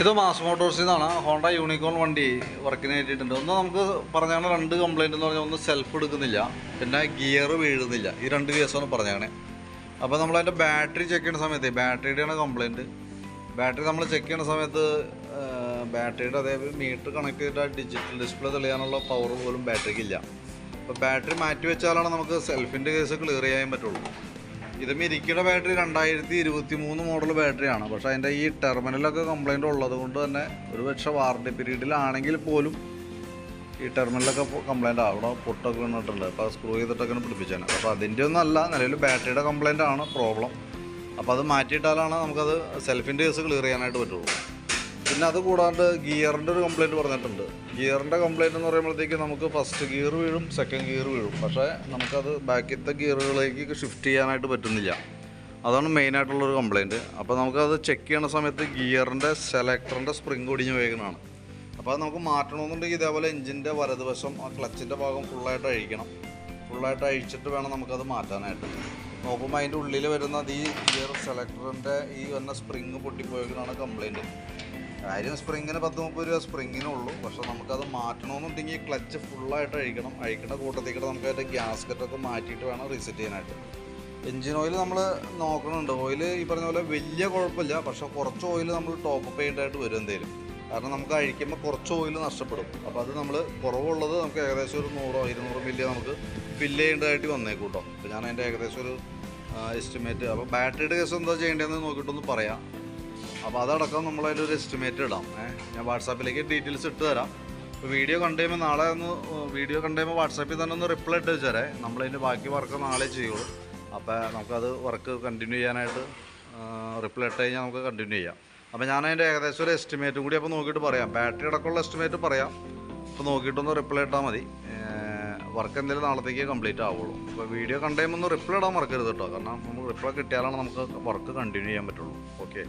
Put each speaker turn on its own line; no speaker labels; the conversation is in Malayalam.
ഇത് മാസ് മോട്ടോഴ്സിൽ നിന്നാണ് ഹോണ്ട യൂണിക്കോൺ വണ്ടി വർക്കിന് കയറ്റിയിട്ടുണ്ട് ഒന്ന് നമുക്ക് പറഞ്ഞാണ് രണ്ട് കംപ്ലൈന്റ് എന്ന് പറഞ്ഞാൽ ഒന്ന് സെൽഫ് എടുക്കുന്നില്ല. പിന്നെ ഗിയർ വീഴുന്നില്ല. ഈ രണ്ട് കേസാണ് പറഞ്ഞാണ് അപ്പോൾ നമ്മൾ അതിന്റെ ബാറ്ററി ചെക്ക് ചെയ്യുന്ന സമയത്ത് ബാറ്ററിയുടെയാണ് കംപ്ലൈന്റ് ബാറ്ററി നമ്മൾ ചെക്ക് ചെയ്യുന്ന സമയത്ത് ബാറ്ററിയുടെ അതേപോലെ മീറ്റർ കണക്ട് ചെയ്തിട്ട് ഡിജിറ്റൽ ഡിസ്പ്ലേ തെളിയാനുള്ള പവർ പോലും ബാറ്ററിക്ക് ഇല്ല. അപ്പോൾ ബാറ്ററി മാറ്റി വെച്ചാലാണ് നമുക്ക് സെൽഫിന്റെ കേസ് ക്ലിയർ ചെയ്യാൻ പറ്റുള്ളൂ. ഇത് മിരിക്കിയുടെ ബാറ്ററി രണ്ടായിരത്തി ഇരുപത്തി മൂന്ന് മോഡൽ ബാറ്ററിയാണ് പക്ഷേ അതിന്റെ ഈ ടെർമിനലൊക്കെ കംപ്ലൈന്റ് ഉള്ളത് കൊണ്ട് തന്നെ ഒരു പക്ഷേ വാറണ്ടി പീരീഡിലാണെങ്കിൽ പോലും ഈ ടെർമിനലൊക്കെ കംപ്ലൈന്റ് അവിടെ പൊട്ടൊക്കെ വന്നിട്ടുണ്ട്. അപ്പോൾ സ്ക്രൂ ചെയ്തിട്ടൊക്കെ പിടിപ്പിച്ചാൽ അപ്പോൾ അതിന്റെ ഒന്നും അല്ല. നിലവിൽ ബാറ്ററിയുടെ കംപ്ലൈന്റ് ആണ്. പ്രോബ്ലം അപ്പോൾ അത് മാറ്റിയിട്ടാലാണ് നമുക്കത് സെൽഫിന്റെ കേസ് ക്ലിയർ ചെയ്യാനായിട്ട് പറ്റുള്ളൂ. പിന്നെ അത് കൂടാണ്ട് ഗിയറിന്റെ ഒരു കംപ്ലയിന്റ് പറഞ്ഞിട്ടുണ്ട്. ഗിയറിന്റെ കംപ്ലയിന്റ് എന്ന് പറയുമ്പോഴത്തേക്ക് നമുക്ക് ഫസ്റ്റ് ഗിയർ വീഴും സെക്കൻഡ് ഗിയർ വീഴും. പക്ഷേ നമുക്കത് ബാക്കിലത്തെ ഗിയറുകളിലേക്ക് ഷിഫ്റ്റ് ചെയ്യാനായിട്ട് പറ്റുന്നില്ല. അതാണ് മെയിനായിട്ടുള്ളൊരു കംപ്ലയിന്റ് അപ്പോൾ നമുക്കത് ചെക്ക് ചെയ്യണ സമയത്ത് ഗിയറിന്റെ സെലക്ടറിന്റെ സ്പ്രിങ് ഒടിഞ്ഞ് വേഗനാണ് അപ്പോൾ അത് നമുക്ക് മാറ്റണമെന്നുണ്ടെങ്കിൽ ഇതേപോലെ എഞ്ചിന്റെ വലതുവശം ആ ക്ലച്ചിന്റെ ഭാഗം ഫുള്ളായിട്ട് അഴിക്കണം. ഫുള്ളായിട്ട് അഴിച്ചിട്ട് വേണം നമുക്കത് മാറ്റാനായിട്ട്. നോക്കുമ്പോൾ അതിന്റെ ഉള്ളിൽ വരുന്നത് ഈ ഗിയർ സെലക്ടറിന്റെ ഈ വന്ന സ്പ്രിങ് പൊട്ടിപ്പോയതിനാണ് കംപ്ലൈന്റ് കാര്യം സ്പ്രിങ്ങിന് പത്ത് മുപ്പത് രൂപ സ്പ്രിങ്ങിനുള്ളൂ പക്ഷെ നമുക്കത് മാറ്റണമെന്നുണ്ടെങ്കിൽ ക്ലച്ച് ഫുള്ളായിട്ട് അഴിക്കണം. അഴിക്കുന്ന കൂട്ടത്തേക്കിട്ട് നമുക്ക് അതിന്റെ ഗ്യാസ്കറ്റൊക്കെ മാറ്റിയിട്ട് വേണം റീസെറ്റ് ചെയ്യാനായിട്ട്. എഞ്ചിൻ ഓയിൽ നമ്മൾ നോക്കണുണ്ട്. ഓയിൽ ഈ പറഞ്ഞ പോലെ വലിയ കുഴപ്പമില്ല. പക്ഷെ കുറച്ച് ഓയിൽ നമ്മൾ ടോപ്പ് ചെയ്യേണ്ടതായിട്ട് വരും എന്തേലും. കാരണം നമുക്ക് അഴിക്കുമ്പോൾ കുറച്ച് ഓയിൽ നഷ്ടപ്പെടും. അപ്പോൾ അത് നമ്മൾ കുറവുള്ളത് നമുക്ക് ഏകദേശം ഒരു നൂറോ ഇരുന്നൂറോ മില്ലി നമുക്ക് ഫില്ല് ചെയ്യേണ്ടതായിട്ട് വന്നേക്കും അപ്പോൾ ഞാൻ അതിന്റെ ഏകദേശം ഒരു എസ്റ്റിമേറ്റ് അപ്പോൾ ബാറ്ററിയുടെ കേസ് എന്താ ചെയ്യേണ്ടതെന്ന് നോക്കിയിട്ടൊന്ന് പറയാം. അപ്പോൾ അതടക്കം ഒരു എസ്റ്റിമേറ്റ് ഇടാം. ഞാൻ വാട്സാപ്പിലേക്ക് ഡീറ്റെയിൽസ് ഇട്ട് തരാം. വീഡിയോ കണ്ടു കഴിയുമ്പോൾ നാളെ ഒന്ന് വീഡിയോ കണ്ടു കഴിയുമ്പോൾ വാട്സാപ്പിൽ തന്നെ ഒന്ന് റിപ്ലൈ ഇട്ട് വെച്ചേരേ. നമ്മളതിന്റെ ബാക്കി വർക്ക് നാളെ ചെയ്യുള്ളൂ. അപ്പോൾ നമുക്കത് വർക്ക് കണ്ടിന്യൂ ചെയ്യാനായിട്ട് റിപ്ലൈ ഇട്ട് കഴിഞ്ഞാൽ നമുക്ക് കണ്ടിന്യൂ ചെയ്യാം. അപ്പോൾ ഞാൻ അതിന്റെ ഏകദേശം ഒരു എസ്റ്റിമേറ്റ് കൂടി അപ്പോൾ നോക്കിയിട്ട് പറയാം. ബാറ്ററി അടക്കമുള്ള എസ്റ്റിമേറ്റ് പറയാം. അപ്പോൾ നോക്കിയിട്ടൊന്ന് റിപ്ലൈ ഇട്ടാൽ മതി. വർക്ക് എന്തെങ്കിലും നാളത്തേക്ക് കംപ്ലീറ്റ് ആവുള്ളൂ. അപ്പോൾ വീഡിയോ കണ്ടു കഴിയുമ്പോൾ ഒന്ന് റിപ്ലൈ ഇടാൻ മറക്കരുത് കേട്ടോ. കാരണം നമുക്ക് റിപ്ലൈ കിട്ടിയാലാണ് നമുക്ക് വർക്ക് കണ്ടിന്യൂ ചെയ്യാൻ പറ്റുള്ളൂ. ഓക്കെ